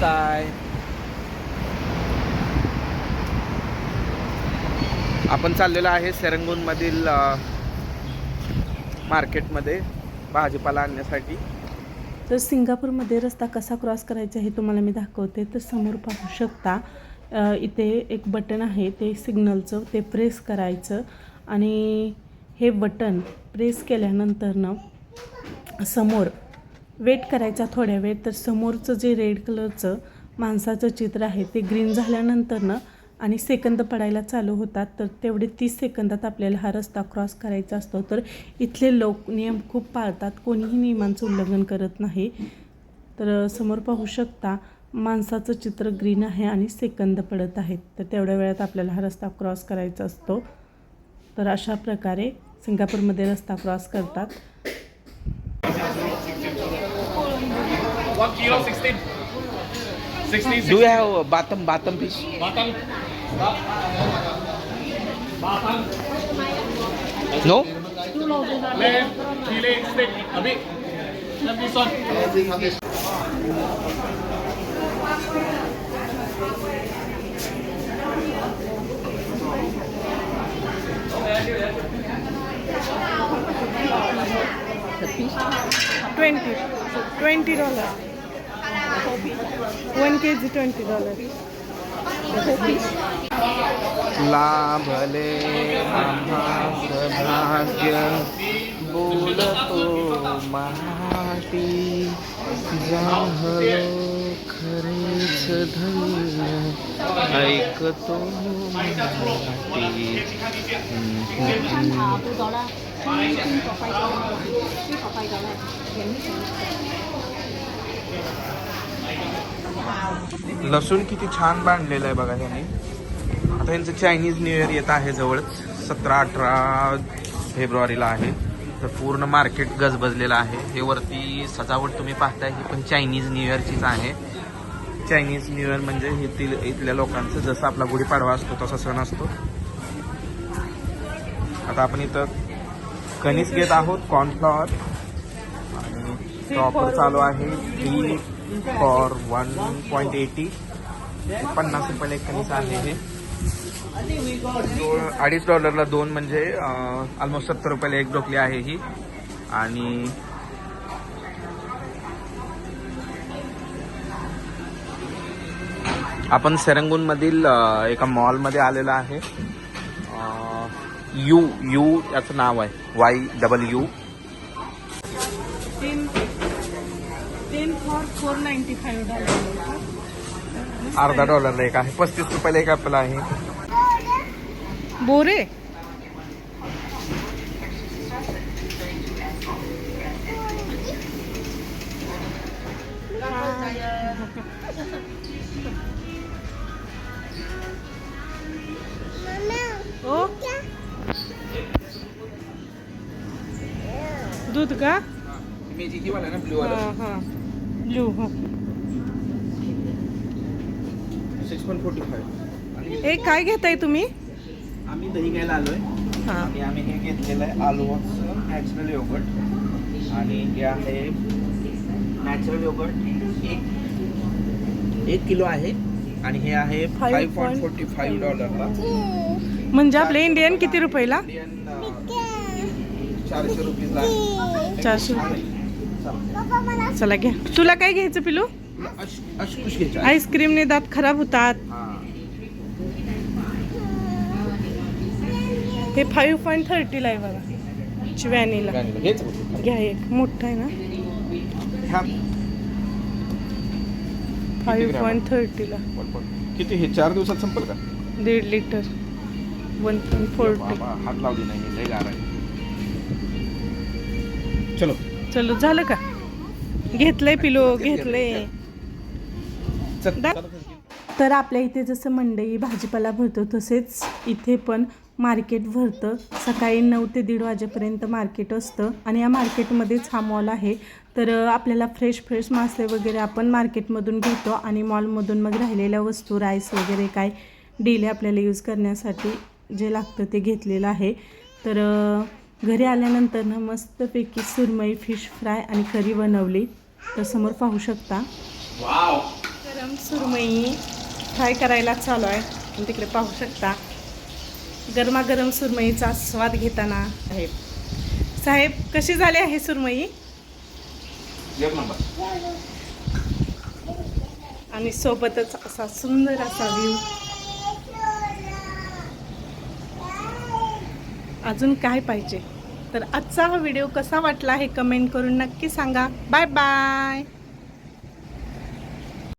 काय? आपण चाललेलो आहे सेरंगूनमधील मार्केटमध्ये भाजीपाला आणण्यासाठी. तर सिंगापूरमध्ये रस्ता कसा क्रॉस करायचा हे तुम्हाला मी दाखवते. तर समोर पाहू शकता इथे एक बटन आहे ते सिग्नलचं ते प्रेस करायचं. आणि हे बटन प्रेस केल्यानंतरनं समोर वेट करायचा थोड्या वेळ तर समोरचं जे रेड कलरचं माणसाचं चित्र आहे ते ग्रीन झाल्यानंतरनं आणि सेकंद पडायला चालू होतात तर तेवढे तीस सेकंदात आपल्याला हा रस्ता क्रॉस करायचा असतो. तर इथले लोक नियम खूप पाळतात कोणीही नियमांचं उल्लंघन करत नाही. तर समोर पाहू शकता माणसाचं चित्र ग्रीन आहे आणि सेकंद पडत आहेत तर तेवढ्या वेळात आपल्याला हा रस्ता क्रॉस करायचा असतो. तर अशा प्रकारे सिंगापूरमध्ये रस्ता क्रॉस करतात. One kilo, sixteen. Sixteen, do sixteen. Have बातम बातम fish Batang. Batang. No Lamb, filet, steak. Abi. Have this one. Twenty twenty dollar one K G twenty dollar लाभले भाग्य बोलतो मराठी जाहलो खरेच धन्य ऐकतो मराठी. लसूण किती छान बांधलेलं आहे बघा त्यांनी आता यांचं चायनीज न्यू इयर येत आहे जवळच सतरा अठरा फेब्रुवारीला आहे. तर पूर्ण मार्केट गजबजलेलं आहे. हे वरती सजावट तुम्ही पाहताय ही पण चायनीज न्यू इयरचीच आहे. चायनीज न्यू इयर म्हणजे इथील इथल्या लोकांचं जसं आपला गुढीपाडवा असतो तसा सण असतो. आता आपण इथं कणीस घेत आहोत कॉर्नफ्लॉवर आणि ऑफर चालू आहे. Three for one point eighty पन्नास रुपयाला एक कणीस आहे हे. अडीच डॉलरला दोन म्हणजे ऑलमोस्ट सत्तर रुपयाला एक ढोकली आहे ही. आणि आपण सेरंगूनमधील एका मॉलमध्ये आलेलो आहे. यू यू याचं नाव आहे. Y double U for ninety five dollar अर्धा डॉलरला एक आहे. पस्तीस रुपयाला एक आपला आहे. बोरे? ओ? दूध का? ब्लू हां हां. ब्लू हां सिक्स पॉईंट फोर्टी फाईव्ह. ए काय घेताय तुम्ही? आम्ही दही घ्यायला आलोय. हां. आणि आम्ही हे घेतलेलं आहे आलूचं नॅचरल योगर्ट. आणि हे आहे नॅचरल योगर्ट एक. एक किलो आहे. आणि हे आहे फाईव्ह पॉईंट फोर्टी फाईव्ह डॉलरला. म्हणजे आपले इंडियन किती रुपयाला? चारशे आहे. चारशे रुपये. चला. घ्या. तुला काय घ्यायचं पिलू? आईस्क्रीमने दात खराब होतात. हा. फाईव्ह पॉईंट थर्टीला आहे बघा. बघू. घ्या एक. मोठा आहे ना? फाईव्ह? पॉईंट थर्टीला. किती? हे चार दिवसात संपल का? दीड लिटर वन पॉईंट फोर्टी हात लावली नाही चलो. चलो झालं का? घेतलंय पिलो घेतलंय तर आपल्या इथे जसं मंडई भाजीपाला भरतो तसेच इथे पण मार्केट भरतं. सकाळी नऊ ते दीड वाजेपर्यंत मार्केट असतं. आणि या मार्केटमध्येच हा मॉल आहे. तर आपल्याला फ्रेश फ्रेश मासे वगैरे आपण मार्केटमधून घेतो. आणि मॉलमधून मग राहिलेल्या वस्तू राईस वगैरे काय डेली आपल्याला यूज करण्यासाठी जे लागतं ते घेतलेलं आहे. तर घरी आल्यानंतर ना मस्तपैकी सुरमई फिश फ्राय आणि करी बनवली. तर समोर पाहू शकता. गरम सुरमई फ्राय करायला चालू आहे आणि तिकडे पाहू शकता. गरमागरम सुरमईचा स्वाद घेताना. साहेब साहेब कशी झाली आहे सुरमई? आणि सोबतच असा सुंदर असा व्ह्यू अजून काय पाहिजे? तर आजचा हा व्हिडिओ कसा वाटला हे कमेंट करून नक्की सांगा. Bye bye